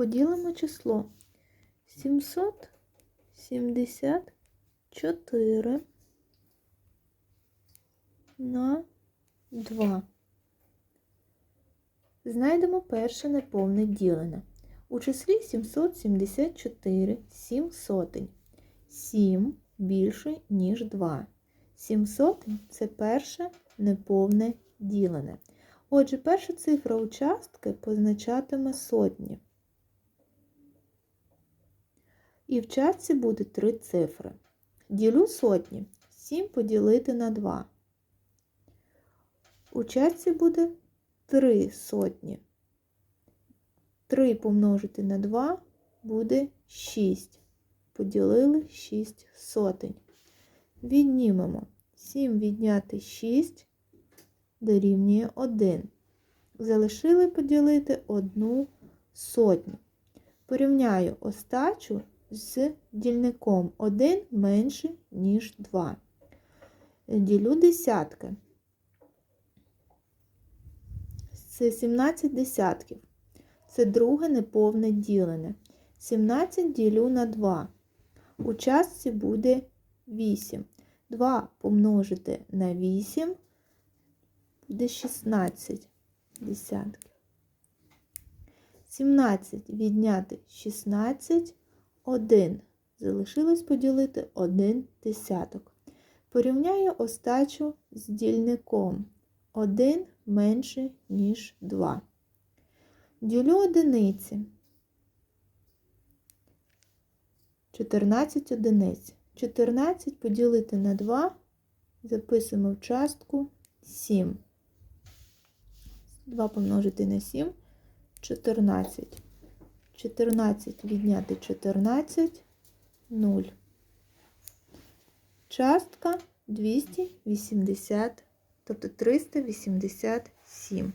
Поділимо число 774 на 2. Знайдемо перше неповне ділене. У числі 774 7 сотень. 7 більше, ніж 2. 7 сотень – це перше неповне ділене. Отже, перша цифра участки позначатиме сотні. І в частці буде три цифри. Ділю сотні. 7 поділити на 2. У частці буде 3 сотні. 3 помножити на 2 буде 6. Поділили 6 сотень. Віднімемо 7 відняти 6 дорівнює 1. Залишили поділити 1 сотню. Порівняю остачу з дільником 1 менше, ніж 2. Ділю десятки. Це 17 десятків. Це друге неповне ділене. 17 ділю на 2. У частці буде 8. 2 помножити на 8 буде 16 десятків. 17 відняти 16 1. Залишилось поділити 1 десяток. Порівняю остачу з дільником. 1 менше, ніж 2. Ділю одиниці. 14 одиниць. 14 поділити на 2. Записуємо в частку 7. 2 помножити на 7 14. 14 відняти 14 0. Частка 280, тобто 387.